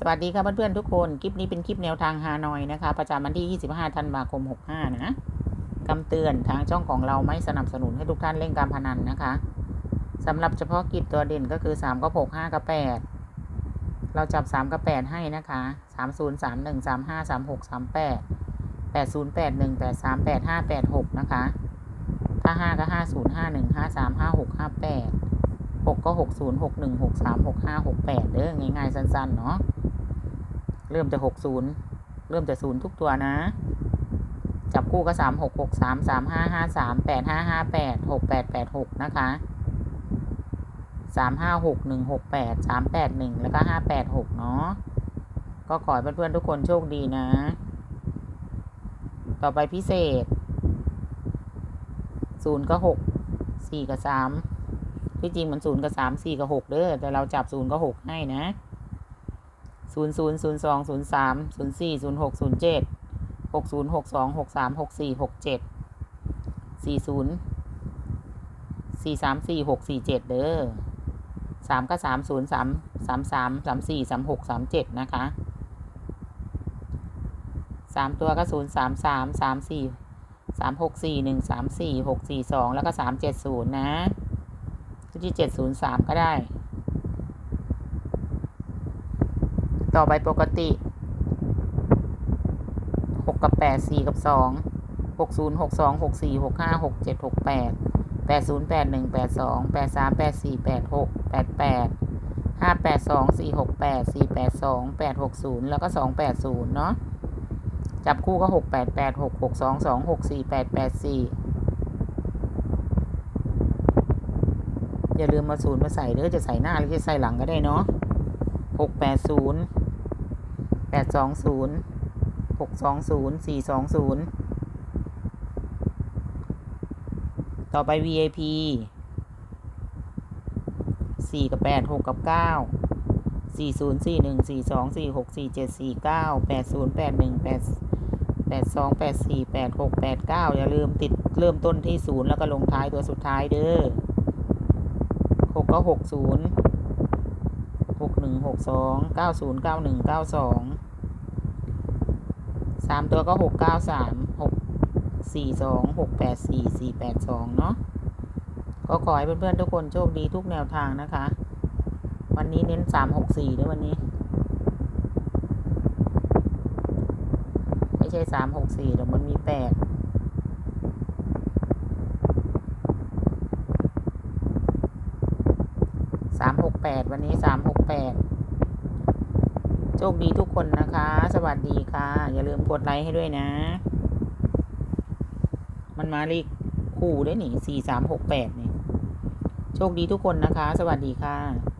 สวัสดีค่ะเพื่อนๆทุกคน คลิปนี้เป็นคลิปแนวทางฮานอยนะคะ ประจำวันที่ 25 ธันวาคม 65 นะคำเตือนทางช่องของเราไม่สนับสนุนให้ทุกท่านเล่นการพนันนะคะสำหรับเฉพาะกิจตัวเด่นก็คือ 3 กับ 6 5 กับ 8 เราจับ 3 กับ 8 ให้นะคะ 30 31 35 36 38 80 81 83 85 86 นะคะ ถ้า 5 ก็ 50 51 53 56 58 6 ก็ 60 61 63 65 68 เด้อง่ายๆ สั้น ๆ เนาะ เริ่มจากหกศูนย์เริ่มจากศูนย์ทุกตัวนะ จับคู่ก็สามหกหกสามสามห้าห้าสามแปดห้าห้าแปดหกแปดแปดหกนะคะสามห้าหกหนึ่งหกแปดสามแปดหนึ่งแล้วก็ห้าแปดหกเนาะก็ขอให้เพื่อนๆทุกคนโชคดีนะ ต่อไปพิเศษศูนย์ก็หกสี่กับสามที่จริงมันศูนย์กับสามสี่กับหกเด้อแต่เราจับศูนย์ก็หกให้นะ 0 0 0 2 0 3 0 4 0 6 0 7 6 0 6 2 6 3 6 4 6 7 4 0 4 3 4 6 4 7เด้อ3ก็3 0 3 3 3 3 4 3 6 3 7นะคะ3ตัวก็0 3 3 3 4 3 6 4 1 3 4 6 4 2แล้วก็3 7 0นะที่7 0 3ก็ได้ ต่อไปปกติหกกับแปดสี่กับสองหกศูนย์หกสองหกสี่หกห้าหกเจ็ดหกแปดแปดศูนย์แปดหนึ่งแปดสองแปดสามแปดสี่แปดหกแปดแปดห้าแปดสองสี่หกแปดสี่แปดสองแปดหกศูนย์แล้วก็สองแปดศูนย์เนาะจับคู่ก็หกแปดแปดหกหกสองสองหกสี่แปดแปดสี่อย่าลืมมาศูนย์มาใส่เด้อจะใส่หน้าหรือจะใส่หลังก็ได้เนาะหกแปดศูนย์ ดสองศูนย์หกสองศูนย์สี่สองศูนย์ต่อไป VIP สี่กับแปดหกกับเก้าสี่ศูนย์สี่หนึ่งสี่สองสี่หกสี่เจ็ดสี่เก้าแปดศูนย์แปดหนึ่งแปดแปดสองแปดสี่แปดหกแปดเก้าอย่าลืมติดเริ่มต้นที่ศูนย์แล้วก็ลงท้ายตัวสุดท้ายเด้อหกก็หกศูนย์ หกหนึ่งหกสองเก้าศูนย์เก้าหนึ่งเก้าสองสามตัวก็หกเก้าสามหกสี่สองหกแปดสี่สี่แปดสองเนาะก็ขอให้เพื่อนๆทุกคนโชคดีทุกแนวทางนะคะ วันนี้เน้นสามหกสี่ด้วยวันนี้ ไม่ใช่สามหกสี่แต่มันมีแปด สามหกแปดวันนี้สามหกแปดโชคดีทุกคนนะคะ สวัสดีค่ะ อย่าลืมกดไลค์ให้ด้วยนะ มันมาเลขคู่ได้หนิสี่สามหกแปดนี่ โชคดีทุกคนนะคะ สวัสดีค่ะ